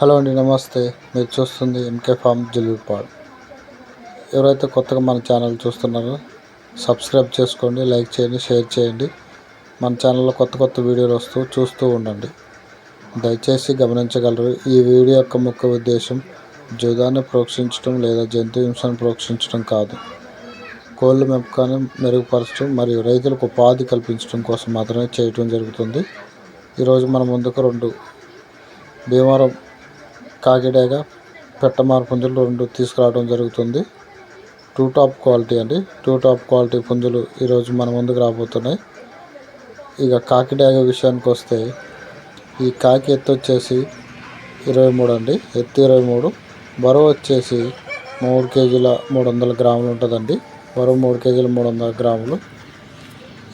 Hello అండి నమస్తే. మీరు చూస్తుంది ఎంకే ఫామ్ జులిపాడ్ ఎవరైతే కొత్తగా మన ఛానల్ చూస్తున్నారో సబ్స్క్రైబ్ చేసుకోండి లైక్ చేయండి షేర్ చేయండి. మన ఛానల్లో కొత్త కొత్త వీడియోలు వస్తూ చూస్తూ ఉండండి. దయచేసి గమనించగలరు ఈ వీడియో యొక్క ముఖ్య ఉద్దేశం జూదాన్ని ప్రోక్షించడం లేదా జంతు హింసను ప్రోక్షించడం కాదు. కోళ్ళ పెంపకాన్ని మెరుగుపరచడం మరియు రైతులకు ఉపాధి కల్పించడం కోసం మాత్రమే చేయటం జరుగుతుంది. ఈరోజు మన ముందుకు రెండు భీమవరం కాకిడాగా పెట్టమార్ పుంజులు రెండు తీసుకురావడం జరుగుతుంది. టూ టాప్ క్వాలిటీ అండి. టూ టాప్ క్వాలిటీ పుంజులు ఈరోజు మన ముందుకు రాబోతున్నాయి. ఇక కాకిడాగ విషయానికి వస్తే ఈ కాకి ఎత్తు వచ్చేసి ఇరవై మూడు అండి. ఎత్తు ఇరవై మూడు. బరువు వచ్చేసి మూడు కేజీల మూడు వందల గ్రాములు ఉంటుందండి. బరువు మూడు కేజీల మూడు వందల గ్రాములు.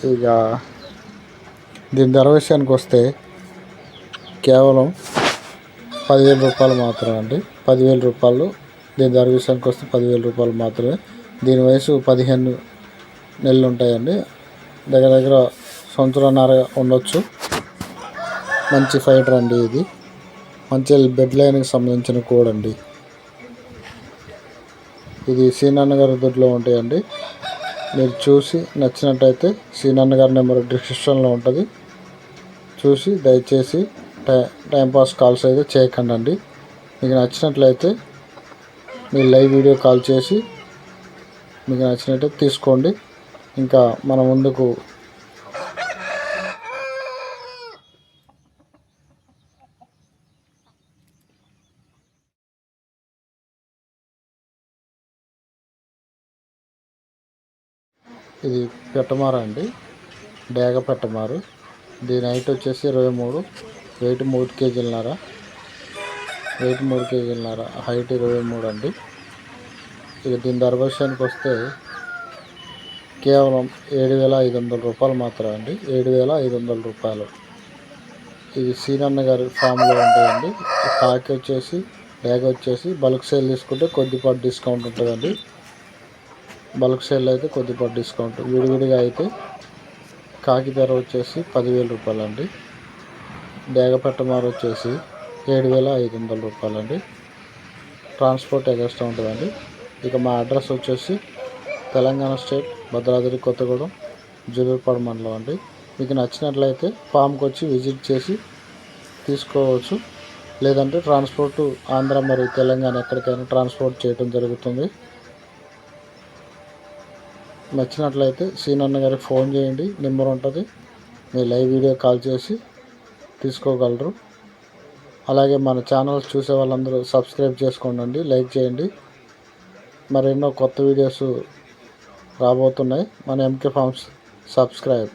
ఇక దీని ధర విషయానికి వస్తే కేవలం పదివేల రూపాయలు మాత్రమే అండి. పదివేల రూపాయలు. దీని ధర విషయానికి వస్తే పదివేల రూపాయలు మాత్రమే. దీని వయసు పదిహేను నెలలు ఉంటాయండి. దగ్గర దగ్గర సంవత్సరంన్నర ఉండొచ్చు. మంచి ఫైటర్ అండి ఇది. మంచి బెడ్ లైన్కి సంబంధించిన కోడ్ అండి. ఇది సీనాన్న గారి దొడ్లో ఉంటాయండి. మీరు చూసి నచ్చినట్టయితే సీనాన్న గారి నెంబర్ డిస్క్రిప్షన్లో ఉంటుంది. చూసి దయచేసి టై టైంపాస్ కాల్స్ అయితే చేయకండి అండి మీకు నచ్చినట్లయితే మీరు లైవ్ వీడియో కాల్ చేసి మీకు నచ్చినట్టు తీసుకోండి. ఇంకా మన ముందుకు ఇది పెట్టమార అండి? డేగ పెట్టమారు. దీని హైట్ వచ్చేసి ఇరవై మూడు. వెయిట్ మూడు కేజీలన్నర. వెయిట్ మూడు కేజీలన్నర. హైట్ ఇరవై మూడు అండి. ఇక దీని ధర విషయానికి వస్తే కేవలం ఏడు వేల ఐదు వందల రూపాయలు మాత్రమే అండి. ఏడు వేల ఐదు వందల రూపాయలు. ఇది సీనన్న గారి ఫామ్లో ఉంటాయండి. కాకి వచ్చేసి బ్యాగ్ వచ్చేసి బల్క్ సేల్ తీసుకుంటే కొద్దిపాటు డిస్కౌంట్ ఉంటుందండి. బల్క్ సేల్ అయితే కొద్దిపాటు డిస్కౌంట్. విడివిడిగా అయితే కాకి ధర వచ్చేసి పదివేల రూపాయలు అండి డేగపట్టమారు వచ్చేసి ఏడు వేల ఐదు వందల రూపాయలు అండి ట్రాన్స్పోర్ట్ ఎగస్ట్రా ఉంటుందండి. ఇక మా అడ్రస్ వచ్చేసి తెలంగాణ స్టేట్ భద్రాద్రి కొత్తగూడెం జూలూరుపాడు మండలం అండి. మీకు నచ్చినట్లయితే ఫామ్కి వచ్చి విజిట్ చేసి తీసుకోవచ్చు. లేదంటే ట్రాన్స్పోర్ట్ ఆంధ్ర మరియు తెలంగాణ ఎక్కడికైనా ట్రాన్స్పోర్ట్ చేయడం జరుగుతుంది. నచ్చినట్లయితే సీనన్న గారికి ఫోన్ చేయండి. నెంబర్ ఉంటుంది. మీ లైవ్ వీడియో కాల్ చేసి తీసుకోగలరు. అలాగే మన ఛానల్ చూసే వాళ్ళందరూ సబ్స్క్రైబ్ చేసుకోండి లైక్ చేయండి. మరెన్నో కొత్త వీడియోస్ రాబోతున్నాయి. మన ఎంకే ఫార్మ్స్ సబ్స్క్రైబ్.